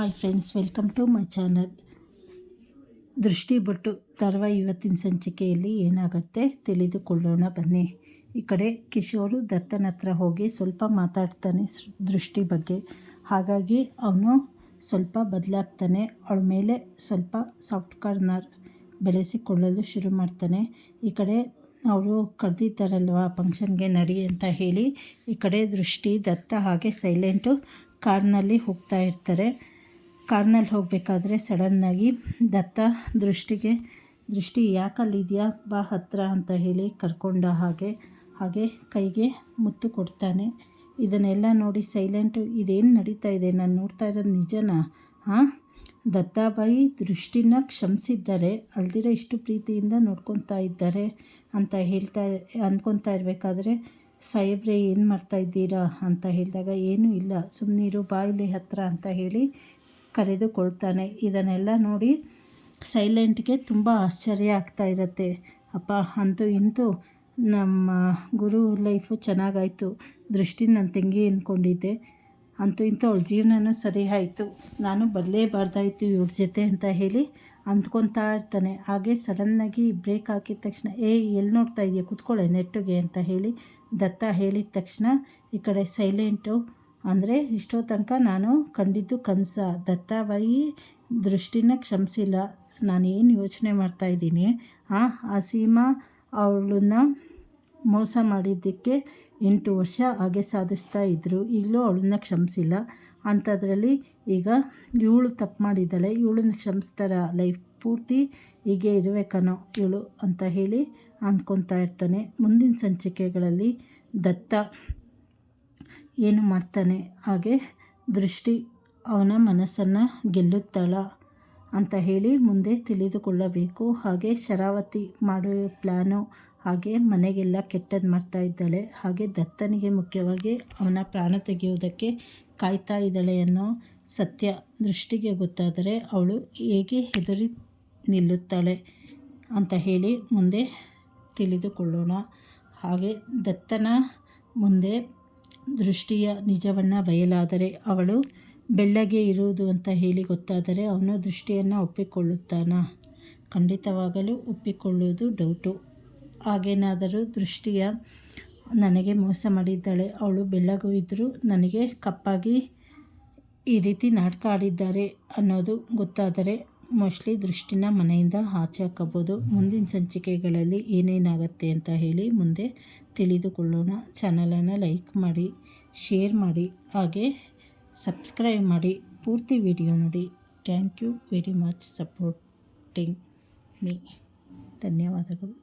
Hi friends welcome to my channel ದೃಷ್ಟಿ ಬಟ್ಟು ತರುವ ಇವತ್ತಿನ ಸಂಚಿಕೆಯಲ್ಲಿ ಏನಾಗುತ್ತೆ ತಿಳಿದುಕೊಳ್ಳೋಣ ಬನ್ನಿ. ಈ ಕಡೆ ಕಿಶೋರು ದತ್ತನ ಹತ್ರ ಹೋಗಿ ಸ್ವಲ್ಪ ಮಾತಾಡ್ತಾನೆ ದೃಷ್ಟಿ ಬಗ್ಗೆ. ಹಾಗಾಗಿ ಅವನು ಸ್ವಲ್ಪ ಬದಲಾಗ್ತಾನೆ, ಅವಳ ಮೇಲೆ ಸ್ವಲ್ಪ ಸಾಫ್ಟ್ ಕಾರ್ನರ್ ಬೆಳೆಸಿಕೊಳ್ಳಲು ಶುರು ಮಾಡ್ತಾನೆ. ಈ ಕಡೆ ಅವರು ಕರೆದಿದ್ದಾರಲ್ವ ಫಂಕ್ಷನ್ಗೆ ನಡಿ ಅಂತ ಹೇಳಿ ಈ ಕಡೆ ದೃಷ್ಟಿ ದತ್ತ ಹಾಗೆ ಸೈಲೆಂಟು ಕಾರ್ನಲ್ಲಿ ಹೋಗ್ತಾ ಇರ್ತಾರೆ. ಕಾರ್ನಲ್ಲಿ ಹೋಗಬೇಕಾದ್ರೆ ಸಡನ್ನಾಗಿ ದತ್ತ ದೃಷ್ಟಿಗೆ, ದೃಷ್ಟಿ ಯಾಕಲ್ಲಿದೆಯಾ? ಬಾ ಹತ್ರ ಅಂತ ಹೇಳಿ ಕರ್ಕೊಂಡ ಹಾಗೆ ಹಾಗೆ ಕೈಗೆ ಮುತ್ತು ಕೊಡ್ತಾನೆ. ಇದನ್ನೆಲ್ಲ ನೋಡಿ ಸೈಲೆಂಟು, ಇದೇನು ನಡೀತಾ ಇದೆ? ನಾನು ನೋಡ್ತಾ ಇರೋದು ನಿಜನಾ? ಹಾಂ ದತ್ತಾಬಾಯಿ ದೃಷ್ಟಿನ ಕ್ಷಮಿಸಿದ್ದಾರೆ. ಅಲ್ದಿರ ಇಷ್ಟು ಪ್ರೀತಿಯಿಂದ ನೋಡ್ಕೊತಾ ಇದ್ದಾರೆ ಅಂತ ಹೇಳ್ತಾ, ಅಂದ್ಕೊತಾ ಇರಬೇಕಾದ್ರೆ, ಸಾಹೇಬ್ರೆ, ಏನು ಮಾಡ್ತಾ ಇದ್ದೀರಾ? ಅಂತ ಹೇಳಿದಾಗ, ಏನೂ ಇಲ್ಲ. ಸುಮ್ಮನಿರು ಬಾಯಿಲಿ ಹತ್ರ ಅಂತ ಹೇಳಿ ಕರೆದುಕೊಳ್ತಾನೆ. ಇದನ್ನೆಲ್ಲ ನೋಡಿ ಸೈಲೆಂಟ್ಗೆ ತುಂಬ ಆಶ್ಚರ್ಯ ಆಗ್ತಾ ಇರುತ್ತೆ. ಅಪ್ಪ, ಅಂತೂ ಇಂತೂ ನಮ್ಮ ಗುರು ಲೈಫು ಚೆನ್ನಾಗಾಯಿತು. ದೃಷ್ಟಿ ನನ್ನ ತಂಗಿ ಅಂದ್ಕೊಂಡಿದ್ದೆ. ಅಂತೂ ಇಂತೂ ಅವಳ ಜೀವನನೂ ಸರಿ ಆಯಿತು. ನಾನು ಬರಲೇಬಾರ್ದಾಯಿತು ಇವ್ರ ಜೊತೆ ಅಂತ ಹೇಳಿ ಅಂದ್ಕೊತಾ ಇರ್ತಾನೆ. ಹಾಗೆ ಸಡನ್ನಾಗಿ ಬ್ರೇಕ್ ಹಾಕಿದ ತಕ್ಷಣ, ಏ, ಎಲ್ಲಿ ನೋಡ್ತಾ ಇದೆಯಾ? ಕುತ್ಕೊಳ್ಳೆ ನೆಟ್ಟಿಗೆ, ಅಂತ ಹೇಳಿ ದತ್ತ ಹೇಳಿದ ತಕ್ಷಣ ಈ ಕಡೆ ಸೈಲೆಂಟು ಅಂದರೆ ಇಷ್ಟೋ ತನಕ ನಾನು ಕಂಡಿದ್ದು ಕನಸ. ದತ್ತಾಬಾಯಿ ದೃಷ್ಟಿನ ಕ್ಷಮಿಸಿಲ್ಲ. ನಾನು ಏನು ಯೋಚನೆ ಮಾಡ್ತಾಯಿದ್ದೀನಿ ಆ ಆ ಸೀಮಾ ಅವಳನ್ನ ಮೋಸ ಮಾಡಿದ್ದಕ್ಕೆ ಎಂಟು ವರ್ಷ ಹಾಗೆ ಸಾಧಿಸ್ತಾ ಇದ್ದರು ಈಗಲೂ ಅವಳನ್ನ ಕ್ಷಮಿಸಿಲ್ಲ. ಅಂಥದ್ರಲ್ಲಿ ಈಗ ಇವಳು ತಪ್ಪು ಮಾಡಿದ್ದಾಳೆ. ಇವಳನ್ನ ಕ್ಷಮಿಸ್ತಾರ. ಲೈಫ್ ಪೂರ್ತಿ ಹೀಗೆ ಇರಬೇಕನೋ ಇವಳು ಅಂತ ಹೇಳಿ ಅಂದ್ಕೊತಾ ಇರ್ತಾನೆ. ಮುಂದಿನ ಸಂಚಿಕೆಗಳಲ್ಲಿ ದತ್ತ ಏನು ಮಾಡ್ತಾನೆ? ಹಾಗೆ ದೃಷ್ಟಿ ಅವನ ಮನಸ್ಸನ್ನು ಗೆಲ್ಲುತ್ತಾಳ ಅಂತ ಹೇಳಿ ಮುಂದೆ ತಿಳಿದುಕೊಳ್ಳಬೇಕು. ಹಾಗೆ ಶರಾವತಿ ಮಾಡೋ ಪ್ಲ್ಯಾನು ಹಾಗೆ ಮನೆಗೆಲ್ಲ ಕೆಟ್ಟದ್ದು ಮಾಡ್ತಾ ಇದ್ದಾಳೆ. ಹಾಗೆ ದತ್ತನಿಗೆ ಮುಖ್ಯವಾಗಿ ಅವನ ಪ್ರಾಣ ತೆಗೆಯುವುದಕ್ಕೆ ಕಾಯ್ತಾ ಇದ್ದಾಳೆ ಅನ್ನೋ ಸತ್ಯ ದೃಷ್ಟಿಗೆ ಗೊತ್ತಾದರೆ ಅವಳು ಹೇಗೆ ಹೆದರಿ ನಿಲ್ಲುತ್ತಾಳೆ ಅಂತ ಹೇಳಿ ಮುಂದೆ ತಿಳಿದುಕೊಳ್ಳೋಣ. ಹಾಗೆ ದತ್ತನ ಮುಂದೆ ದೃಷ್ಟಿಯ ನಿಜವನ್ನು ಬಯಲಾದರೆ ಅವಳು ಬೆಳ್ಳಗೆ ಇರುವುದು ಅಂತ ಹೇಳಿ ಗೊತ್ತಾದರೆ ಅವನು ದೃಷ್ಟಿಯನ್ನು ಒಪ್ಪಿಕೊಳ್ಳುತ್ತಾನ? ಖಂಡಿತವಾಗಲೂ ಒಪ್ಪಿಕೊಳ್ಳುವುದು ಡೌಟು. ಹಾಗೇನಾದರೂ ದೃಷ್ಟಿಯ ನನಗೆ ಮೋಸ ಮಾಡಿದ್ದಾಳೆ, ಅವಳು ಬೆಳ್ಳಗೂ ಇದ್ದರೂ ನನಗೆ ಕಪ್ಪಾಗಿ ಈ ರೀತಿ ನಾಟಕ ಆಡಿದ್ದಾರೆ ಅನ್ನೋದು ಗೊತ್ತಾದರೆ ಮೋಸ್ಟ್ಲಿ ದೃಷ್ಟಿನ ಮನೆಯಿಂದ ಆಚೆ ಹಾಕಬೋದು. ಮುಂದಿನ ಸಂಚಿಕೆಗಳಲ್ಲಿ ಏನೇನಾಗುತ್ತೆ ಅಂತ ಹೇಳಿ ಮುಂದೆ ತಿಳಿದುಕೊಳ್ಳೋಣ. ಚಾನಲನ್ನು ಲೈಕ್ ಮಾಡಿ ಶೇರ್ ಮಾಡಿ, ಹಾಗೆ ಸಬ್ಸ್ಕ್ರೈಬ್ ಮಾಡಿ. ಪೂರ್ತಿ ವಿಡಿಯೋ ನೋಡಿ. Thank you very much supporting me ಧನ್ಯವಾದಗಳು.